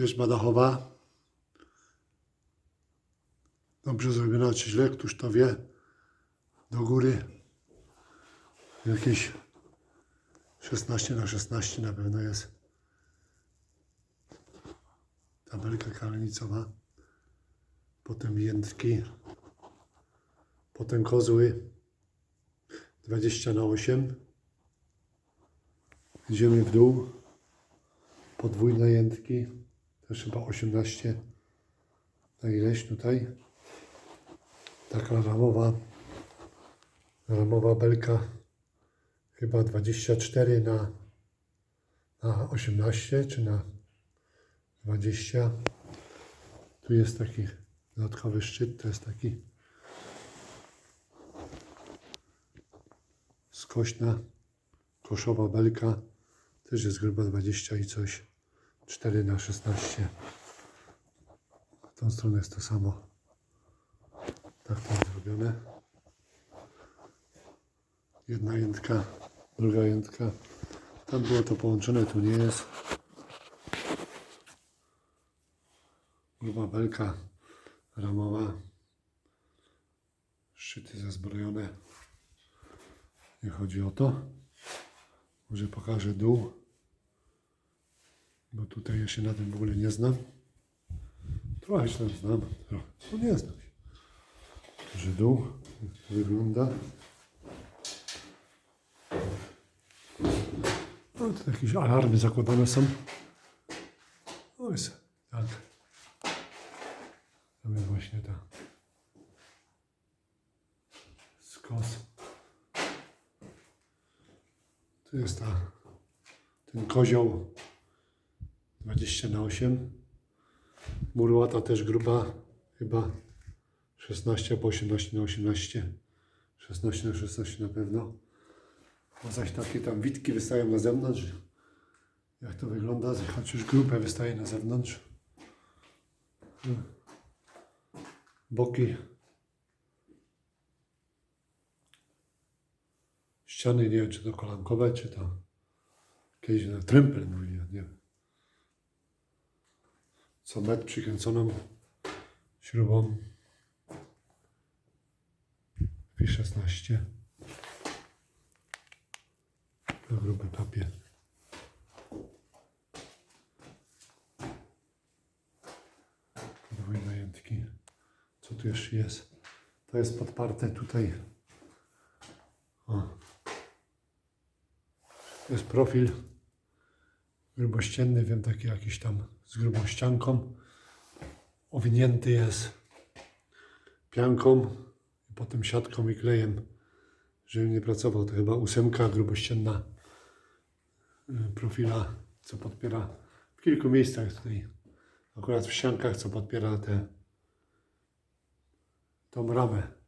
Wierzba dachowa. Dobrze zrobiona czy źle, któż to wie. Do góry. Jakieś 16 na 16 na pewno jest. Tabelka kalenicowa. Potem jętki. Potem kozły. 20 na 8. Idziemy w dół. Podwójne jętki. Też chyba 18 na ileś tutaj. Taka ramowa. Ramowa belka. Chyba 24 na, na 18 czy na 20. Tu jest taki dodatkowy szczyt. To jest taki skośna koszowa belka. Też jest gruba 20 i coś. 4 na 16. W tą stronę jest to samo. Tak to jest zrobione. Jedna jętka, druga jętka. Tam było to połączone, tu nie jest. Gruba belka ramowa. Szczyty zazbrojone. Nie chodzi o to. Może pokażę dół. Bo tutaj ja się na tym w ogóle nie znam. Trochę się tam znam, trochę. No nie znam się. Dół jak to wygląda. No to jakieś alarmy zakładane są. No jest tak. Tam jest właśnie ta skos. Tu jest ta, ten kozioł 20 na 8. Murłata też gruba, chyba 16 albo 18 na 18. 16 na 16 na pewno. A zaś takie tam witki wystają na zewnątrz. Jak to wygląda? Choć już grupę wystaje na zewnątrz. Boki. Ściany nie wiem, czy to kolankowe, czy to jakieś na trempel mówili, metr przykręconą śrubą. P16. To gruby papier. Podwójne jętki. Co tu jeszcze jest? To jest podparte tutaj. O. To jest profil grubościenny, wiem, taki jakiś tam z grubą ścianką. Owinięty jest pianką, potem siatką i klejem, żeby nie pracował. To chyba ósemka grubościenna y, profila, co podpiera w kilku miejscach tutaj, akurat w ściankach, co podpiera tę tą ramę.